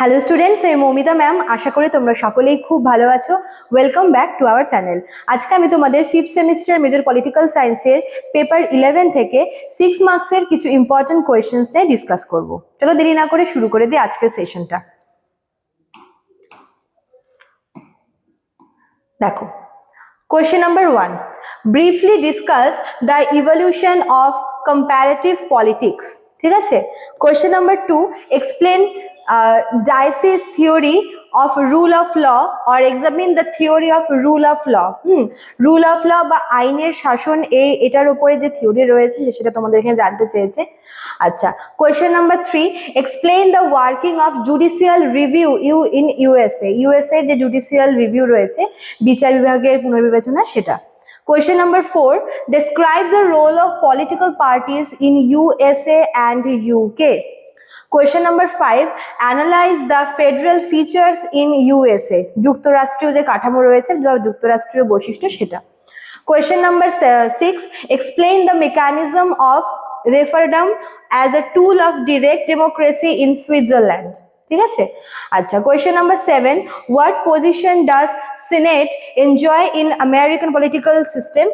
Hello students আমি Moumita ma'am আশা করি তোমরা সকলেই খুব ভালো আছো। Welcome back to our channel আজকে আমি তোমাদের ফিফথ সেমিস্টার মেজর পলিটিক্যাল সায়েন্সের পেপার ইলেভেন থেকে সিক্স মার্কসের কিছু ইম্পর্টেন্ট কোয়েশ্চেন্স নিয়ে ডিসকাস করব। চলো দেরি না করে শুরু করে দিই আজকের সেশনটা দেখো question number one briefly discuss the evolution of comparative politics ঠিক আছে? Question number two explain Dicey's theory of rule of law or examine the theory of rule of law hmm rule of law বা আইনের শাসন এই এটার উপরে যে theory রয়েছে সেটা তোমাদের এখানে জানতে চেয়েছে। আচ্ছা question number three explain the working of judicial review U in USA USA যে জুডিশিয়াল রিভিউ রয়েছে বিচার বিভাগের পুনর্বিবেচনা সেটা। Question number four, describe the role of political parties in USA and UK. Question number five, analyze the federal features in USA. যুক্তরাষ্ট্রীয় যে কাঠামো রয়েছে বা যুক্তরাষ্ট্রীয় বৈশিষ্ট্য সেটা Question number se- six, explain the mechanism of referendum as a tool of direct democracy in Switzerland. ঠিক আছে আচ্ছা question number seven what position does senate enjoy in American political system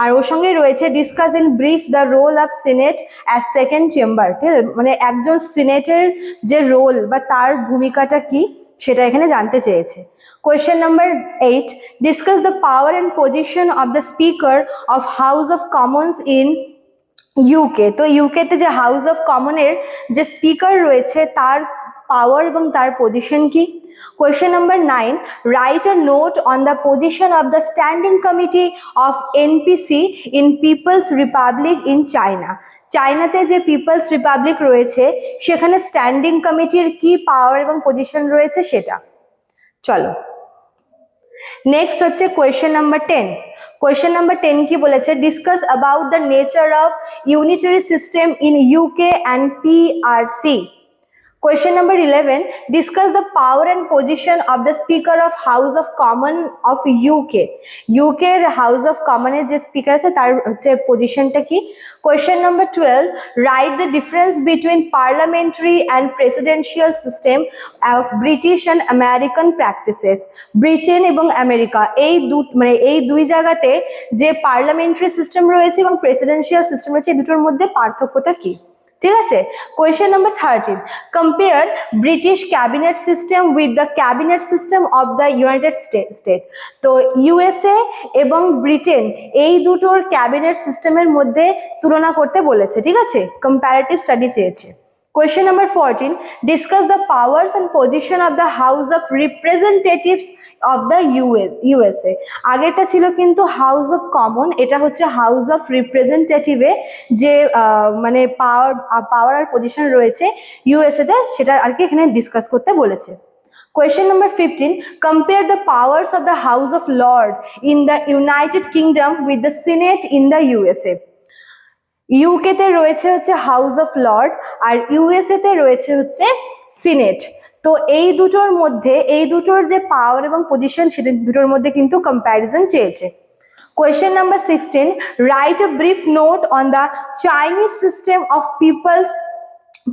আর ওর সঙ্গে রয়েছে discuss in brief the role of senate as second chamber ঠিক আছে? মানে একজন সিনেটের যে রোল বা তার ভূমিকাটা কি সেটা এখানে জানতে চেয়েছে। Question number eight, discuss the power and position of the Speaker of House of Commons in UK তো ইউকেতে যে হাউস অফ কমনের যে স্পিকার রয়েছে তার পাওয়ার এবং তার পজিশন কি? Question number nine write a note on the position of the standing committee of NPC in People's Republic in China চায়নাতে যে পিপলস রিপাবলিক রয়েছে, সেখানে স্ট্যান্ডিং কমিটির কি পাওয়ার এবং পজিশন রয়েছে সেটা? চলো। নেক্সট হচ্ছে question number ten question number ten কি বলেছে? Discuss about the nature of unitary system in UK and PRC Question number 11 discuss the power and position of the speaker of house of common of UK UK এর house of common এর যে speaker আছে তার হচ্ছে পজিশনটা কি question number 12 write the difference between parliamentary and presidential system of British and American practices Britain এবং America এই দু মানে এই দুই জায়গাতে যে পার্লামেন্টারি সিস্টেম রয়েছে এবং প্রেসিডেন্সিয়াল সিস্টেম রয়েছে এই দুটোর মধ্যে পার্থক্যটা কি ঠিক আছে? Question number thirteen compare British cabinet system with the cabinet system of the United State তো ইউএসএ এবং ব্রিটেন এই দুটোর ক্যাবিনেট সিস্টেমের মধ্যে তুলনা করতে বলেছে, ঠিক আছে? কম্প্যারেটিভ স্টাডি চেয়েছে। Question number fourteen discuss the powers and position of the House of Representatives of the US USA আগেরটা ছিল কিন্তু হাউস অফ কমন এটা হচ্ছে হাউস অফ রিপ্রেজেন্টেটিভে যে মানে পাওয়ার পাওয়ার আর পজিশন রয়েছে ইউএসএতে সেটা আর কি এখানে ডিসকাস করতে বলেছে। Question number 15 Compare the powers of the House of Lord in the United Kingdom with the Senate in the USA. UK তে রয়েছে হচ্ছে হাউস অফ লর্ড আর ইউএসএ তে রয়েছে হচ্ছে সিনেট তো এই দুটোর মধ্যে, এই দুটোর যে পাওয়ার এবং পজিশন সে দুটোর মধ্যে কিন্তু কম্প্যারিজন চেয়েছে। Question number sixteen write a brief note on the Chinese system of people's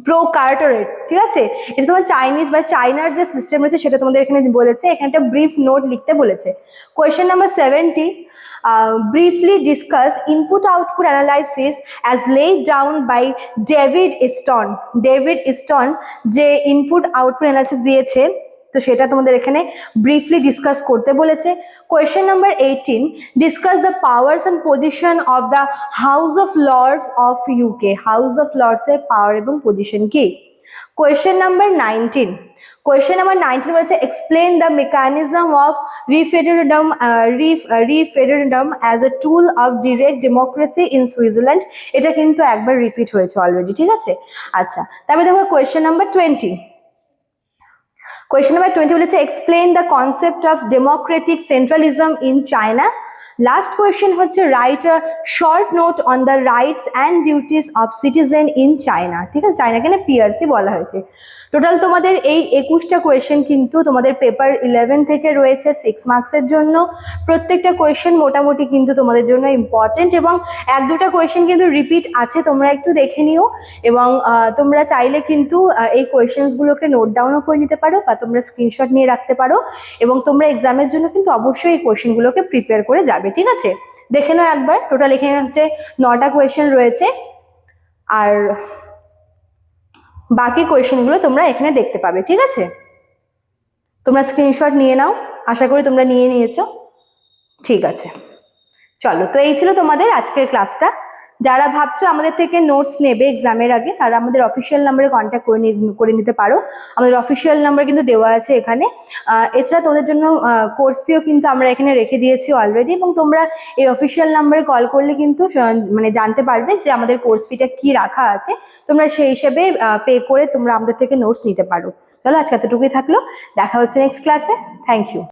procuratorate ঠিক আছে? এটা তোমার চাইনিজ বা চাইনার যে সিস্টেম রয়েছে, সেটা তোমাদের এখানে বলেছে। এখানে একটা ব্রিফ নোট লিখতে বলেছে। Question number seventy briefly discuss input output analysis as laid down by David Easton David Easton যে ইনপুট আউটপুট অ্যানালাইসিস দিয়েছে, তো সেটা তোমাদের এখানে ব্রিফলি ডিসকাস করতে বলেছে। Question number eighteen discuss the powers and position of the House of Lords of UK House of লর্ডসের power এবং position কি? Question number nineteen question number nineteen বলেছে explain the mechanism of referendum referendum as a tool of direct democracy in Switzerland এটা কিন্তু একবার repeat হয়েছে already ঠিক আছে? আচ্ছা তারপরে দেখো question number twenty question number twenty বলেছে explain the concept of democratic centralism in China last question হচ্ছে write a short note on the rights and duties of citizen in China ঠিক আছে? চায়নাকে না পিআরসি বলা হয়েছে। টোটাল তোমাদের এই একুশটা কোয়েশ্চেন কিন্তু তোমাদের পেপার ইলেভেন থেকে রয়েছে সিক্স মার্কসের জন্য। প্রত্যেকটা কোয়েশ্চেন মোটামুটি কিন্তু তোমাদের জন্য ইম্পর্টেন্ট এবং এক দুটা কোয়েশ্চেন কিন্তু রিপিট আছে, তোমরা একটু দেখে নিও এবং তোমরা চাইলে কিন্তু এই কোয়েশ্চেন্সগুলোকে নোট ডাউনও করে নিতে পারো বা তোমরা স্ক্রিনশট নিয়ে রাখতে পারো এবং তোমরা এক্সামের জন্য কিন্তু অবশ্যই এই কোয়েশ্চেনগুলোকে প্রিপেয়ার করে যাবে, ঠিক আছে? দেখে নাও একবার টোটাল এখানে হচ্ছে নটা কোয়েশ্চেন রয়েছে। আর বাকি কোয়েশনগুলো তোমরা এখানে দেখতে পাবে, ঠিক আছে? তোমরা স্ক্রিনশট নিয়ে নাও, আশা করি তোমরা নিয়ে নিয়েছো। ঠিক আছে। চলো, তো এই ছিল তোমাদের আজকের ক্লাসটা যারা ভাবছ আমাদের থেকে নোটস নেবে এক্সামের আগে, তারা আমাদের অফিসিয়াল নাম্বারে কন্ট্যাক্ট করে করে নিতে পারো। আমাদের অফিসিয়াল নাম্বার কিন্তু দেওয়া আছে এখানে। এছাড়া তোমাদের জন্য কোর্স ফিও কিন্তু আমরা এখানে রেখে দিয়েছি অলরেডি এবং তোমরা এই অফিসিয়াল নাম্বারে কল করলে কিন্তু মানে জানতে পারবে যে আমাদের কোর্স ফিটা কি রাখা আছে। তোমরা সেই হিসেবে পে করে তোমরা আমাদের থেকে নোটস নিতে পারো। চলো আজকে এতটুকুই থাকল। দেখা হচ্ছে নেক্সট ক্লাসে থ্যাংক ইউ